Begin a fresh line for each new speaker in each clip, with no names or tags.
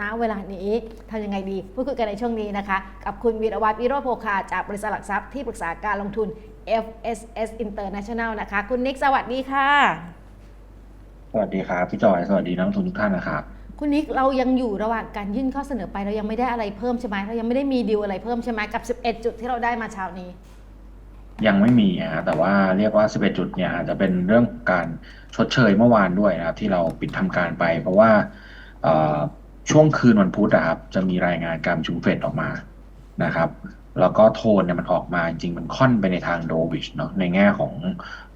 ณเวลานี้ทำยังไงดีพูดคุยกันในช่วงนี้นะคะ กับคุณวีรวัตรวิโรจน์โภคาจากบริษัทหลักทรัพย์ที่ปรึกษาการลงทุน FSS International นะคะ คุณนิกสวัสดีค่ะ
สวัสดีครับพี่จอยสวัสดีนักลงทุนทุกท่านนะครับ
คุณนิกเรายังอยู่ระหว่างการยื่นข้อเสนอไปเรายังไม่ได้อะไรเพิ่มใช่ไหมเรายังไม่ได้มีดีลอะไรเพิ่มใช่ไหมกับ 11 จุดที่เราได้มาเช้านี้
ยังไม่มีฮะแต่ว่าเรียกว่า 11 จุดเนี่ยอาจจะเป็นเรื่องการชดเชยเมื่อวานด้วยนะครับ ที่เราปิดทำการไป เพราะว่าเอ่อ ช่วงคืนวันพุธอะครับ จะมีรายงานการประชุมเฟดออกมานะครับ แล้วก็โทนเนี่ยมันออกมาจริงๆมันค่อนไปในทางโดวิชเนาะในแง่ของ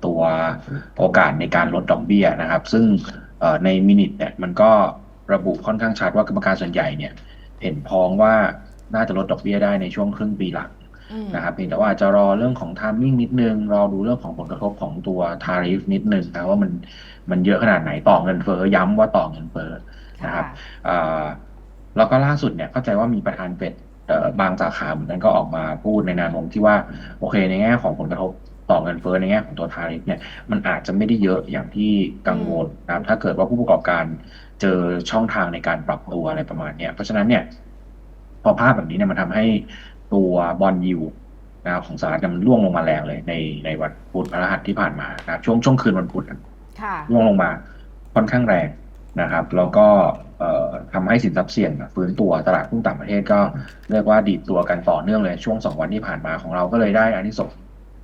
ตัวโอกาสในการลดดอกเบี้ยนะครับ ซึ่งเอ่อในมินิทเนี่ยมันก็ระบุค่อนข้างชัดว่ากรรมการส่วนใหญ่เนี่ยเห็นพ้องว่าน่าจะลดดอกเบี้ยได้ในช่วงครึ่งปีหลัง
อืม
นะครับเพียงแต่ว่าอาจจะรอเรื่องของ t ท m มิ่งนิดนึง รอดูเรื่องของผลกระทบของตัวทาริฟนิดนึงนะว่ามันมันเยอะขนาดไหนต่อเงินเฟ้อย้ำว่าต่อเงินเฟ้อ นะครับอ่าแล้วก็ล่าสุดเนี่ยเข้าใจว่ามีประธานเฟดเอ่อบางสาขาเหมือนกันก็ออกมาพูดในแนวโน้มที่ว่าโอเคในแง่ของผลกระทบต่อเงินเฟ้อในแง่ของตัวทาริฟเนี่ยมันอาจจะไม่ได้เยอะอย่างที่กังวลนะครับถ้าเกิดว่าผู้ประกอบการเจอช่องทางในการปรับตัวอะไรประมาณเนี้ยเพราะฉะนั้นเนี่ยพอภาพแบบนี้เนี่ยมันทำให้ตัวบอลยูนะครับของสหรัฐเนี่ยมันร่วงลงมาแรงเลยในในวันพุธพฤหัสที่ผ่านมานะครับช่วงช่วงคืนวันพุธอะ
ค่ะ
ร่วงลงมาค่อนข้างแรง นะครับ แล้วก็เอ่อทำให้สินทรัพย์เสี่ยงอะฟื้นตัวตลาดหุ้นต่างประเทศก็เรียกว่าดีดตัวกันต่อเนื่องเลยช่วงสองวันที่ผ่านมาของเราก็เลยได้อานิสงส์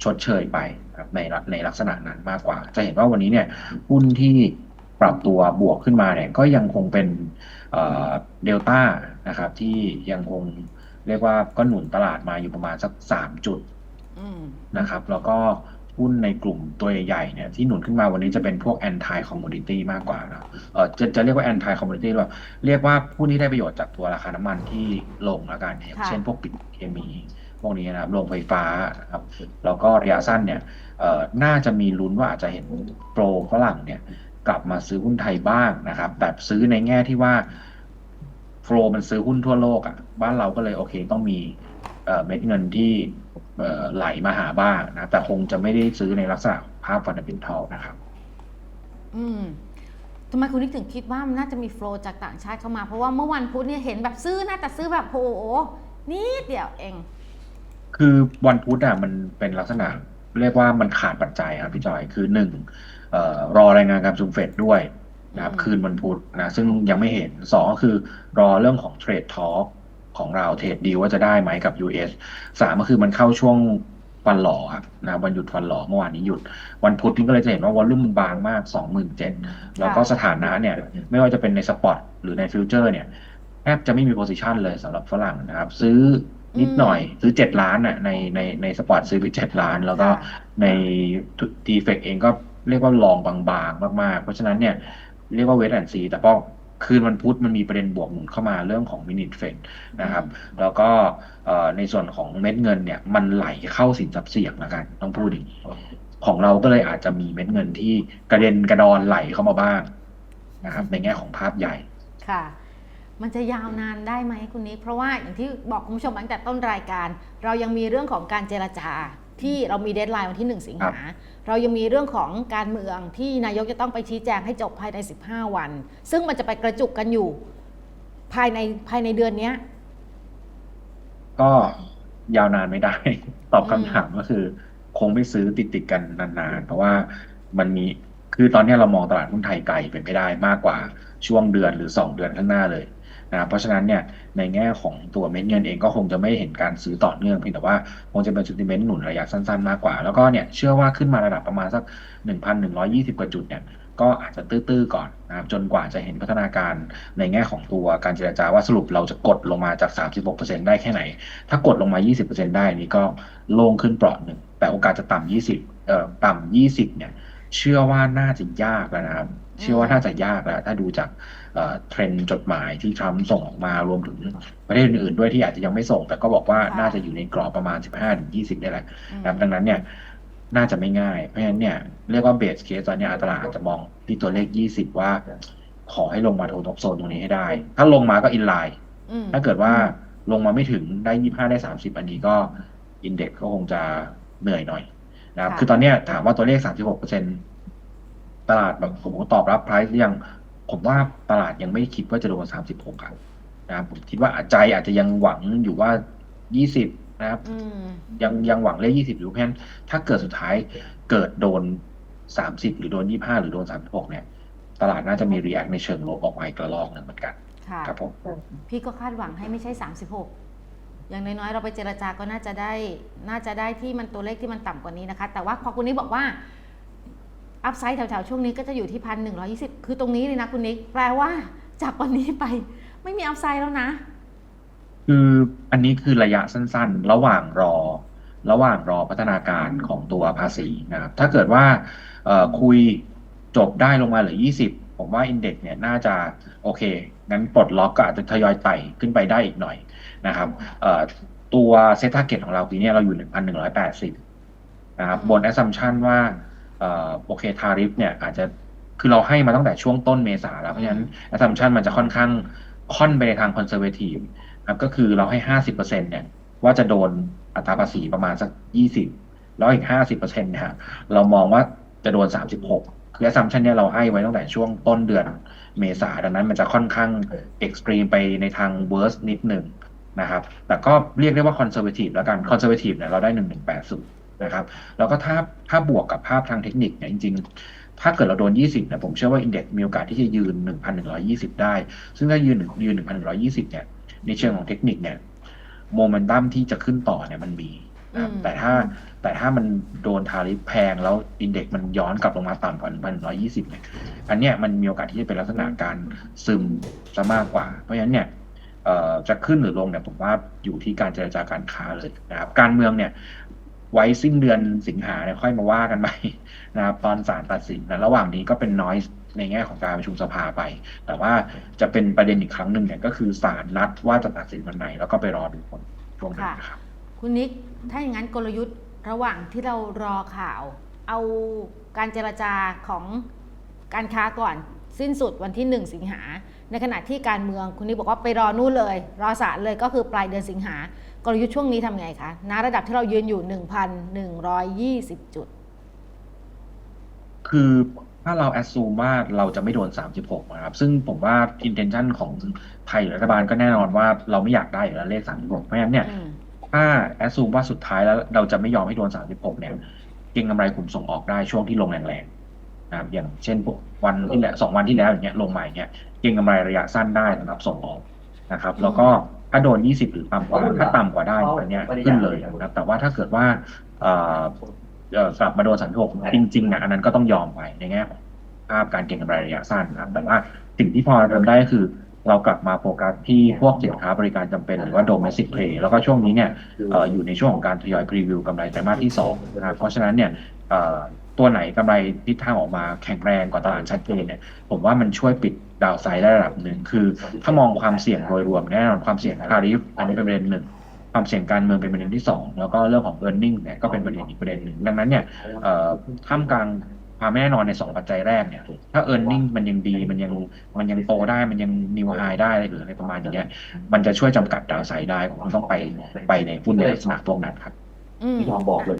ชดเชยไปนะครับในลักในลักษณะนั้นมากกว่า จะเห็นว่าวันนี้เนี่ยหุ้นที่ปรับตัวบวกขึ้นมาเนี่ยก็ยังคงเป็นเดลต้านะครับ ที่ยังคงเรียกว่าก็หนุนตลาดมาอยู่ประมาณสักสามจุด
อืม
นะครับ แล้วก็ หุ้นในกลุ่มตัวใหญ่ๆเนี่ยที่หนุนขึ้นมาวันนี้จะเป็นพวก anti commodity มากกว่านะเออจะจะเรียกว่า anti commodity หรือเปล่าเรียกว่าหุ้นที่ได้ประโยชน์จากตัวราคาน้ำมันที่ลงแล้วกันอย่าง
ค่ะ
เช่นพวกปิโตรเคมีพวกนี้นะครับโรงไฟฟ้านะครับแล้วก็ระยะสั้นเนี่ยเอ่อน่าจะมีลุ้นว่าอาจจะเห็นโปรฝรั่งเนี่ยกลับมาซื้อหุ้นไทยบ้างนะครับ แต่ซื้อในแง่ที่ว่าโฟลมันซื้อหุ้นทั่วโลกอะ่ะ บ้านเราก็เลยโอเคต้องมีเอ่อเม็ดเงินที่เอ่อ ไหลมาหาบ้างนะ แต่คงจะไม่ได้ซื้อในลักษณะภาพฟันเด m นทัลนะครับ
อืมทำไมคุณนิกถึงคิดว่ามันน่าจะมีโฟลว์จากต่างชาติเข้ามา เพราะว่าเมื่อวันพุธเนี่ยเห็นแบบซื้อน่าแต่ซื้อแบบโหนิดเดียวเอง
คือวันพุธอะมันเป็นลักษณะเรียกว่ามันขาดปัจจัยครับพี่จอยคือหนึ่งเอ่อรอรายงานการประชุมเฟดด้วยนะครับ
อืม
คืนวันพุธนะซึ่งยังไม่เห็นสองก็คือรอเรื่องของเทรดทอ l k ของเราเทรดดีว่าจะได้ไหมกับ US สามก็คือมันเข้าช่วงฟันหล่อครับนะวันหยุดฟันหล่อเมื่อวานนี้หยุด วันพุธนี่ก็เลยจะเห็นว่าวอลลุ่มมันบางมาก 27,000 แล้วก็สถานะเนี่ย ไม่ว่าจะเป็นในสปอตหรือในฟิวเจอร์เนี่ยแทบจะไม่มีโพซิชันเลยสำหรับฝรั่งนะครับ ซื้อนิดหน่อยซื้อ7ล้านน่ะในในในสปอตซื้อไป7ล้าน แล้วก็
ค่ะ
ในดีเฟกเองก็เรียกว่าลองบางๆ มากๆ เพราะฉะนั้นเนี่ย เรียกว่าเวทแอนซีแต่พอ คืนวันพุธมันมีประเด็นบวกหนุนเข้ามาเรื่องของมินิทเฟดนะครับ แล้วก็เอ่อในส่วนของเม็ดเงินเนี่ย มันไหลเข้าสินทรัพย์เสี่ยงแล้วกัน ต้องพูดอย่างนี้ของเราก็เลยอาจจะมีเม็ดเงินที่กระเด็นกระดอนไหลเข้ามาบ้างนะครับ ในแง่ของภาพใหญ่
ค่ะ มันจะยาวนานได้ไหมคุณนิกเพราะว่าอย่างที่บอกคุณผู้ชมตั้งแต่ต้นรายการ เรายังมีเรื่องของการเจรจา ที่เรามีเดทไลน์วันที่ 1 สิงหา เรายังมีเรื่องของการเมืองที่นายกจะต้องไปชี้แจงให้จบภายใน 15 วัน ซึ่งมันจะไปกระจุกกันอยู่ภายในภายในเดือนเนี้ย
ก็ยาวนานไม่ได้ ตอบ
อืม
คำถามก็คือ คงไม่ซื้อติดติดๆกันนานๆ เพราะว่ามันมีคือตอนนี้เรามองตลาดหุ้นไทยไกลเป็นไม่ได้มากกว่าช่วงเดือนหรือสองเดือนข้างหน้าเลย นะเพราะฉะนั้นเนี่ยในแง่ของตัวเม็ดเงินเองก็คงจะไม่เห็นการซื้อต่อเนื่องเพียงแต่ว่าคงจะเป็น sentiment หนุนระยะสั้นๆมากกว่า แล้วก็เนี่ยเชื่อว่าขึ้นมาระดับประมาณสัก 1,120 กว่าจุดเนี่ยก็อาจจะตื้อๆก่อนนะครับจนกว่าจะเห็นพัฒนาการในแง่ของตัวการเจรจาว่าสรุปเราจะกดลงมาจาก 36%ได้แค่ไหน ถ้ากดลงมา 20%ได้นี่ก็โล่งขึ้นเปราะหนึ่งแต่โอกาสจะต่ำ20เอ่อต่ำ20เนี่ยเชื่อว่าน่าจะยากแล้วนะครับ เชื่อว่าน่าจะยากแล้ว ถ้าดูจาก เอ่อเทรนด์จดหมายที่ทรัมป์ส่งออกมารวมถึงประเทศอื่นๆด้วยที่อาจจะยังไม่ส่ง แต่ก็บอกว่า
ค่ะ
น่าจะอยู่ในกรอบประมาณ 15-20นี่แหละ
อืม
นะครับดังนั้นเนี่ยน่าจะไม่ง่าย เพราะฉะนั้นเนี่ยเรียกว่าเบสเคสตอนเนี้ยตลาดอาจจะมองที่ตัวเลข 20 ว่า ขอให้ลงมาโทนท็อปโซนตรงนี้ให้ได้ ถ้าลงมาก็อินไลน์
อืม
ถ้าเกิดว่าลงมาไม่ถึงได้ 25 ได้ 30 อันนี้ก็อินเด็กก็คงจะเหนื่อยหน่อยนะครับ
ค่ะ
คือตอนเนี้ยถามว่าตัวเลข 36%ตลาดแบบผมตอบรับไพรซ์ยัง ผมว่าตลาดยังไม่คิดว่าจะโดน36ครับนะครับผมคิดว่าใจอาจจะยังหวังอยู่ว่า20นะครับ
อืม
ยังยังหวังเลข20อยู่เพราะฉะนั้นถ้าเกิดสุดท้ายเกิดโดน30หรือโดน25หรือโดน36เนี่ย ตลาดน่าจะมีรีแอคในเชิงลบออกมาอีกระลอกหนึ่งเหมือนกัน
ค่ะ
ครับผม
พี่ก็คาดหวังให้ไม่ใช่36อย่างน้อยๆ เราไปเจรจาก็น่าจะได้ น่าจะได้ที่มันตัวเลขที่มันต่ำกว่านี้นะคะ แต่ว่าพอคุณนิกบอกว่า อัพไซด์แถวๆ ช่วงนี้ก็จะอยู่ที่พันหนึ่งคือตรงนี้เลยนะคุณนิก แปลว่าจากวันนี้ไปไม่มีอัพไซด์แล้วนะ
คืออันนี้คือระยะสั้นๆ ระหว่างรอ ระหว่างรอพัฒนาการของตัวภาษีนะครับ ถ้าเกิดว่าคุยจบได้ลงมาเหลือ 20 ผมว่าอินเด็กซ์เนี่ยน่าจะโอเค งั้นปลดล็อกก็อาจจะทยอยไต่ขึ้นไปได้อีกหน่อยนะครับตัวเซต t าเก็ตของเราปีนี้เราอยู่ 1,180 นะครับบน assumption ว่า โอเคทาริฟเนี่ยอาจจะคือเราให้มาตั้งแต่ช่วงต้นเมษาแล้ว เพราะฉะนั้น assumption มันจะค่อนข้างค่อนไปในทาง conservative นะครับก็คือเราให้ห้าสิบเปอร์เซ็นเนี่ยว่าจะโดนอัตราภาษีประมาณสักยี่สิบแล้วอีกห้าสิบเปอร์เซ็นเนี่ยฮะเรามองว่าจะโดนสามสิบหกคือ assumption เนี่ยเราให้ไว้ตั้งแต่ช่วงต้นเดือนเมษาดังนั้นมันจะค่อนข้าง extreme ไปในทาง worst นิดหนึ่งนะครับ แต่ก็เรียกได้ว่า conservative แล้วกัน conservative เนี่ยเราได้หนึ่งหนึ่งแปดศูนย์ นะครับ แล้วก็ถ้าถ้าบวกกับภาพทางเทคนิคเนี่ยจริง ๆ ถ้าเกิดเราโดน 20เนี่ยผมเชื่อว่า index มีโอกาสที่จะยืน 1,120 ได้ ซึ่งถ้ายืนยืน 1,120 เนี่ย ในเชิงของเทคนิคเนี่ยโมเมนตัมที่จะขึ้นต่อเนี่ยมันมีนะครับ
อืม
แต่ถ้าแต่ถ้ามันโดนทาริฟแพงแล้วอินเด็กมันย้อนกลับลงมาต่ำกว่า1,120เนี่ยอันเนี้ยมันมีโอกาสที่จะเป็นลักษณะการซึมซะมากกว่า เพราะฉะนั้นเนี่ยเอ่อจะขึ้นหรือลงเนี่ยผมว่าอยู่ที่การเจรจาการค้าเลยนะครับการเมืองเนี่ย ไว้สิ้นเดือนสิงหาเนี่ยค่อยมาว่ากันใหม่นะครับตอนศาลตัดสินนะระหว่างนี้ก็เป็นน้อยในแง่ของการประชุมสภาไป แต่ว่าจะเป็นประเด็นอีกครั้งหนึ่งเนี่ยก็คือศาลนัดว่าจะตัดสินวันไหน แล้วก็ไปรอดูผลช่วงนั้นนะครับ
คุณนิกถ้าอย่างนั้นกลยุทธ์ระหว่างที่เรารอข่าว เอาการเจรจาของการค้าก่อนสิ้นสุดวันที่ 1 สิงหา ในขณะที่การเมืองคุณนิกบอกว่าไปรอนู่นเลย รอศาลเลยก็คือปลายเดือนสิงหา กลยุทธ์ช่วงนี้ทำไงคะณระดับที่เรายืนอยู่ 1,120 จุด
คือถ้าเราแอ s ซูมว่าเราจะไม่โดน 36 นะครับ ซึ่งผมว่า intention ของไทยหรือรัฐบาลก็แน่นอนว่าเราไม่อยากได้อยู่แล้วเลข 36 เพราะฉะนั้นเนี่ย
อืม
ถ้าแอ s ซูมว่าสุดท้ายแล้วเราจะไม่ยอมให้โดน 36 เนี่ยเก็งกำไรกลุ่มส่งออกได้ช่วงที่ลงแรงๆนะครับอย่างเช่นพวกวันที่แล้วสองวันที่แล้วอย่างเงี้ยลงมาอย่างเงี้ยเก็งกำไรระยะสั้นได้สำหรับส่งออกนะครับ แล้วก็ ถ้าโดน 20 หรือต่ำกว่าถ้าต่ำกว่าได้อันเนี้ยขึ้นเลยนะครับ แต่ว่าถ้าเกิดว่าเอ่อเอ่อกลับมาโดน36จริงๆอะอันนั้นก็ต้องยอมไปในแง่ของภาพการเก็งกำไรระยะสั้นนะครับแต่ว่าสิ่งที่พอทำได้ก็คือเรากลับมาโฟกัสที่พวกสินค้าบริการจำเป็นหรือว่า domestic play แล้วก็ช่วงนี้เนี่ยเอ่ออยู่ในช่วงของการทยอยพรีวิวกำไรไตรมาสที่สองนะครับเพราะฉะนั้นเนี่ยเอ่อตัวไหนกำไรทิศทางออกมาแข็งแรงกว่าตลาดชัดเจนเนี่ยผมว่ามันช่วยปิด ดาวไซด์ได้ระดับหนึ่งคือ ถ้ามองความเสี่ยงโดยรวมแน่นอนความเสี่ยงทาริฟอันนี้เป็นประเด็นหนึ่งความเสี่ยงการเมืองเป็นประเด็นที่สองแล้วก็เรื่องของ e a r n i n g เนี่ยก็เป็นประเด็นอีกประเด็นหนึ่งดังนั้นเนี่ยเอ่อท่ามกลางความไม่แน่นอนในสองปัจจัยแรกเนี่ยถ้า e a r n i n g มันยังดีมันยังมันยังโตได้มันยัง new high ได้หรืออะไรประมาณอย่างเงี้ยมันจะช่วยจำกัดดาวไซด์ได้ผมต้องไปไปในหุ้นในลักษณะพวกนั้นครับ
อืม
พี่ทอมบอกเลย